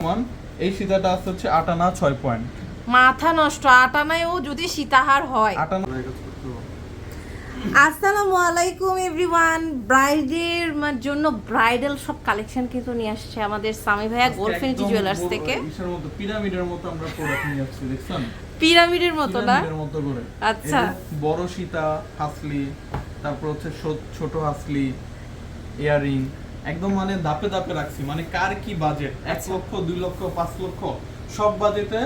সমান এই সীতাটা আছে হচ্ছে আটানা ছয় পয়েন্ট মাথা নষ্ট আটানায়ও যদি সীতাহার হয়। আটানা আসসালামু আলাইকুম এভরিওয়ান ব্রাইডের জন্য ব্রাইডাল সব কালেকশন কিন্তু নিয়ে আসছে আমাদের সামি ভাইয়া গোলফিনিটি জুয়েলার্স থেকে। পিরামিডের মতো আমরা প্রোডাক্ট নিয়ে যাচ্ছি দেখছেন? পিরামিডের মতো না? পিরামিডের মতো করে। আচ্ছা। বড় সীতা হাসলি তারপর হচ্ছে ছোট হাসলি ইয়ারিং একদম মানে দাপে দাপে রাখছি। মানে কার কি বাজেট এক আচ্ছা। লক্ষ দুই লক্ষ পাঁচ লক্ষ? সব বাজেটে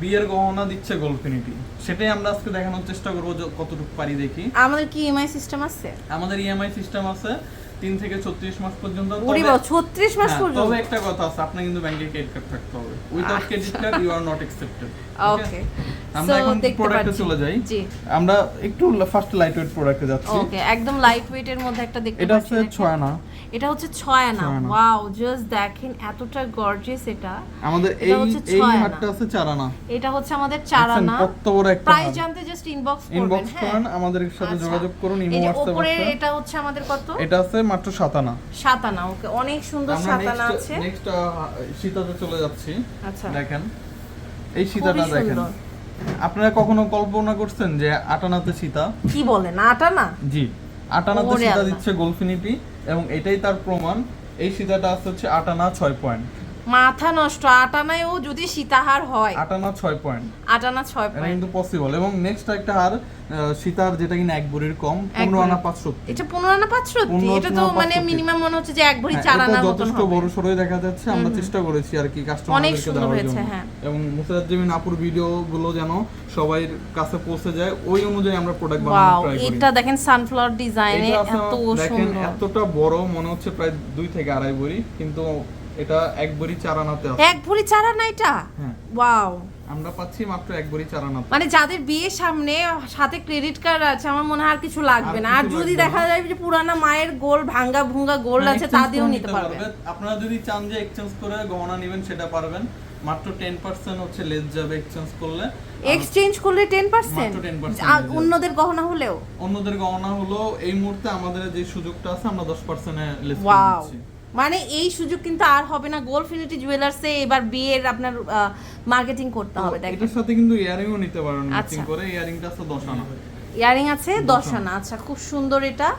বিয়ের গহনা দিচ্ছে গোলফিনিটি সেটাই আমরা আজকে দেখানোর চেষ্টা করব কতটুকু পারি দেখি। আমাদের কি ইএমআই সিস্টেম আছে? আমাদের ইএমআই সিস্টেম আছে তিন থেকে ছত্রিশ মাস পর্যন্ত। 36 মাস হ্যাঁ, পর্যন্ত? তবে একটা কথা আছে আপনার কিন্তু ব্যাংকে ক্রেডিট কার্ড থাকতে হবে। Without credit card you are not accepted okay আমরা এখন প্রোডাক্টে চলে যাই। আমরা একটু ফার্স্ট লাইট ওয়েট প্রোডাক্টে যাচ্ছি। ওকে একদম লাইট ওয়েটের মধ্যে একটা দেখতে এটা হচ্ছে। ছয় আনা এটা হচ্ছে ছয় আনা ওয়াও জাস্ট দেখেন এতটা গর্জিয়াস এটা। আমাদের এই এই হাটটা আছে চার আনা এটা হচ্ছে আমাদের চার আনা কত বড় একটা প্রাইস জানতে জাস্ট ইনবক্স করবেন ইনবক্স হ্যাঁ। করেন আমাদের সাথে আচ্ছা। যোগাযোগ করুন ইমো হোয়াটসঅ্যাপ উপরে এটা হচ্ছে আমাদের কত? এটা আছে মাত্র সাত আনা সাত আনা ওকে। অনেক সুন্দর সাত আনা আছে। নেক্সট সীতাতে চলে যাচ্ছি। আচ্ছা। দেখেন। এই সীতাটা দেখেন। আপনারা কখনো কল্পনা করছেন যে আটানাতে সীতা? কি বলেন আটানা? জি আটানাতে ওরে সীতা আল্লাহ। দিচ্ছে গোলফিনিটি এবং এটাই তার প্রমাণ। এই সীতাটা আসছে হচ্ছে আটানা ছয় পয়েন্ট। মাথা নষ্ট আটানায়ও যদি সীতাহার হয়। আটানা ছয় পয়েন্ট আটানা ছয় এটা পয়েন্ট কিন্তু পসিবল এবং নেক্সট একটা হার সীতার যেটা কিনা এক ভরির কম পনেরো ভরি। আনা পাঁচশো এটা পনেরো আনা পাঁচশো পনেরো এটা তো মানে মিনিমাম মনে হচ্ছে যে এক ভরি হ্যাঁ, চার এটা আনার মতন যথেষ্ট বড় সড়ই দেখা যাচ্ছে আমরা চেষ্টা করেছি আর কি অনেক কাস্টমারদেরকে সুন্দর দেওয়ার হয়েছে, জন্য। হ্যাঁ। এবং মুসারাজ্জিমিন আপুর ভিডিও গুলো যেন সবাই কাছে পৌঁছে যায় ওই অনুযায়ী আমরা প্রোডাক্ট বানানোর ট্রাই করি। এটা দেখেন সানফ্লাওয়ার ডিজাইনে এত সুন্দর। এতটা বড় মনে হচ্ছে প্রায় দুই থেকে আড়াই ভরি কিন্তু এটা এক ভরি চার আনাতে আছে। এক ভরি চার আনা এটা? হ্যাঁ। ওয়াও। আমরা পাচ্ছি মাত্র এক ভরি চার আনাতে মানে যাদের বিয়ে সামনে সাথে ক্রেডিট কার্ড আছে আমার মনে হয় আর কিছু লাগবে না। আর যদি দেখা যায় যে পুরানা মায়ের গোল ভাঙ্গা ভুঙ্গা গোল হ্যাঁ, আছে তা দিয়েও নিতে পারবে। আপনারা যদি চান যে এক্সচেঞ্জ করে গহনা নেবেন সেটা পারবেন। মাত্র টেন পার্সেন্ট হচ্ছে লেস যাবে এক্সচেঞ্জ করলে। এক্সচেঞ্জ করলে টেন পার্সেন্ট মাত্র 10% অন্যদের গহনা হলেও? অন্যদের গহনা হলো এই মুহূর্তে আমাদের যে সুযোগটা আছে আমরা দশ পার্সেন্টে লেস ওয়াও। মানে এই সুযোগ কিন্তু আর হবে না। গোলফিনিটি জুয়েলার্সে এবার বিয়ের আপনার মার্কেটিং করতে হবে এটার সাথে কিন্তু ইয়ারিংও নিতে পারেন ম্যাচিং আচ্ছা। করে ইয়ারিংটা আছে দশ আনা। ইয়ারিং আছে দশ দশ আনা। আচ্ছা খুব সুন্দর এটা।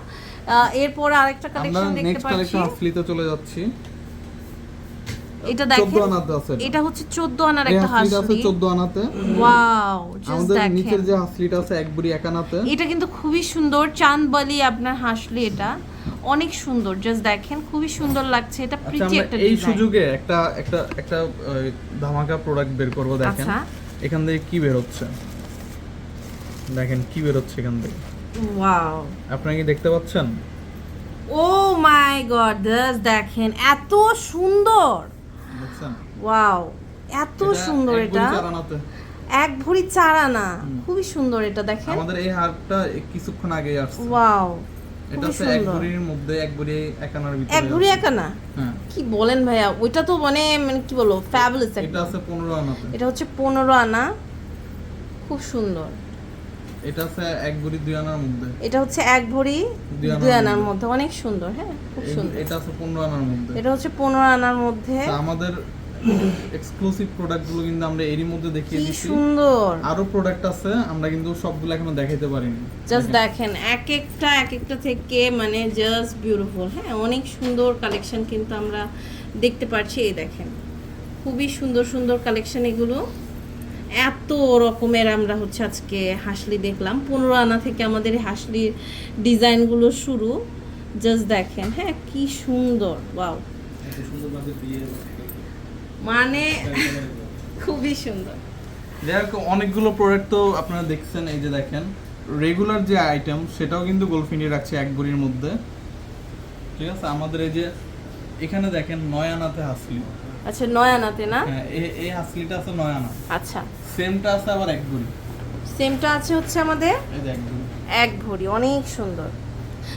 এরপর আরেকটা কালেকশন দেখতে নেক্সট পাচ্ছি। কালেকশন আসলিতে চলে যাচ্ছি। এটা 14 দেখেন আছে এটা। হচ্ছে 14 আনার একটা হাসলিটা আছে হাসলি 14 আনাতে। ওয়াও জাস্ট আমাদের নিচের যে হাসলিটা আছে এক বুড়ি এক আনাতে। এটা কিন্তু খুবই সুন্দর চাঁদবালি আপনার হাসলি এটা। অনেক সুন্দর জাস্ট দেখেন খুবই সুন্দর লাগছে এটা আচ্ছা প্রিটি আমরা একটা এই সুযোগে একটা একটা একটা ধামাকা প্রোডাক্ট বের করব দেখেন। আচ্ছা। এখান থেকে কি বের হচ্ছে? দেখেন কি বের হচ্ছে এখান থেকে। ওয়াও আপনারা কি দেখতে পাচ্ছেন? ও মাই গড জাস্ট দেখেন এত সুন্দর! দেখছেন? ওয়াও এত সুন্দর এটা। এক ভরি চারা না খুবই সুন্দর এটা দেখেন। আমাদের এই হারটা কিছুক্ষণ আগেই আসছে। ওয়াও এটা এক মধ্যে এক ভিতরে এক ভরি হ্যাঁ। কি বলেন ভাইয়া? ওইটা তো মানে মানে কি বলব ফ্যাবুলাস এটা আছে হচ্ছে পনেরো আনা। খুব সুন্দর। এটা আছে এক বুড়ি দুই আনার মধ্যে। এটা হচ্ছে এক ভরি দুই আনার মধ্যে। অনেক সুন্দর হ্যাঁ খুব সুন্দর। এটা আছে আনার মধ্যে। এটা হচ্ছে পনেরো আনার মধ্যে। আমাদের এক্সক্লুসিভ প্রোডাক্টগুলো কিন্তু আমরা এরই মধ্যে দেখিয়ে কি দিচ্ছি। সুন্দর। আরও প্রোডাক্ট আছে আমরা কিন্তু সবগুলো এখনও দেখাইতে পারিনি। জাস্ট দেখেন। এক একটা এক একটা থেকে মানে জাস্ট বিউটিফুল হ্যাঁ? অনেক সুন্দর কালেকশন কিন্তু আমরা দেখতে পাচ্ছি এই দেখেন। খুবই সুন্দর সুন্দর কালেকশন এগুলো। এত রকমের আমরা হচ্ছে আজকে হাসলি দেখলাম। পনেরো আনা থেকে আমাদের হাসলির ডিজাইনগুলো শুরু। জাস্ট দেখেন হ্যাঁ? কি সুন্দর ওয়াও মানে খুবই সুন্দর। যাই অনেকগুলো প্রোডাক্ট তো আপনারা দেখছেন এই যে দেখেন। রেগুলার যে আইটেম সেটাও কিন্তু গোলফিনি রাখছে এক বড়ির মধ্যে। ঠিক আছে? আমাদের এই যে এখানে দেখেন নয়ানাতে হাসলি। আচ্ছা নয়ানাতে না? হ্যাঁ এই- হাসলিটা আছে নয় আনা আচ্ছা। সেমটা আছে আবার এক বড়ি সেমটা আছে হচ্ছে আমাদের এক ভরি অনেক সুন্দর।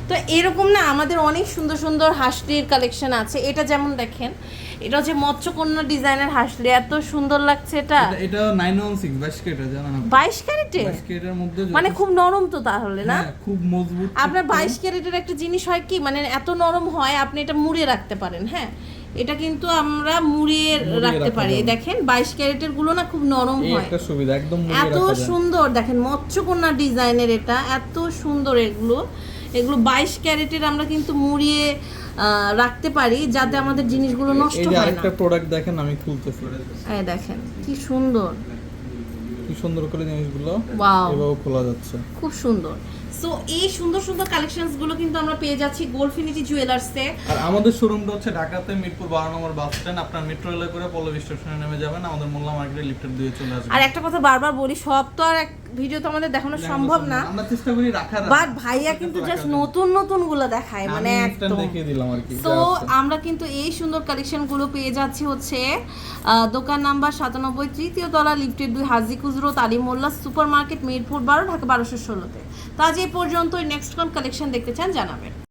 তো এরকম না আমাদের অনেক সুন্দর সুন্দর হাসলির কালেকশন আছে। এটা যেমন দেখেন এটা হচ্ছে মৎস্যকন্যা ডিজাইনের হাসলি। এত সুন্দর লাগছে এটা। এটা- এটা নাইন ওয়ান সিক্স বাইশ ক্যারেটে বাইশ কেটের মধ্যে মানে খুব নরম তো তাহলে না? হ্যাঁ, খুব মজবুত আপনার চিকন। বাইশ ক্যারেটের একটা জিনিস হয় কি মানে এত নরম হয় আপনি এটা মুড়ে রাখতে পারেন হ্যাঁ? এটা কিন্তু আমরা মুড়িয়ে মুড়িয়ে রাখতে পারি। দেখেন বাইশ ক্যারেটেরগুলো না খুব নরম হয়। একটা সুবিধা একদম এত সুন্দর দেখেন মৎস্যকন্যা ডিজাইনের এটা এত সুন্দর এগুলো। এগুলো বাইশ ক্যারেটের আমরা কিন্তু মুড়িয়ে আহ, রাখতে পারি যাতে আমাদের জিনিসগুলো নষ্ট হয় না। আরেকটা প্রোডাক্ট দেখেন আমি খুলতেছি। এই দেখেন কি সুন্দর। কি সুন্দর করে জিনিসগুলো ওয়াও এভাবে খোলা যাচ্ছে। খুব সুন্দর। সো এই সুন্দর সুন্দর কালেকশনসগুলো কিন্তু আমরা পেয়ে যাচ্ছি গোল্ডফিনিটি জুয়েলার্সে আর আমাদের শোরুমটা হচ্ছে ঢাকাতে মিরপুর বারো নম্বর বাস স্ট্যান্ড। আপনার মেট্রো রেলে করে পল্লবী স্টেশনে নেমে যাবেন। আমাদের মোল্লা মার্কেটে লিফটের দিয়ে চলে আসবেন। আর একটা কথা বারবার বলি সব তো আর এক ভিডিও তো আমাদের দেখানো সম্ভব না। আমরা চেষ্টা করি রাখার বাট ভাইয়া কিন্তু জাস্ট নতুন নতুনগুলো দেখায় মানে একদম। দেখিয়ে দিলাম আর কি। তো আমরা কিন্তু এই সুন্দর কালেকশনগুলো পেয়ে যাচ্ছি হচ্ছে আহ, দোকান নাম্বার সাতানব্বই তৃতীয় তলা লিফটেড দুই হাজি খুচরো তালিমোল্লা সুপার মার্কেট মিরপুর বারো ঢাকা বারোশো ষোলোতে। তো আজ এই পর্যন্ত নেক্সট কোন কালেকশন দেখতে চান জানাবেন।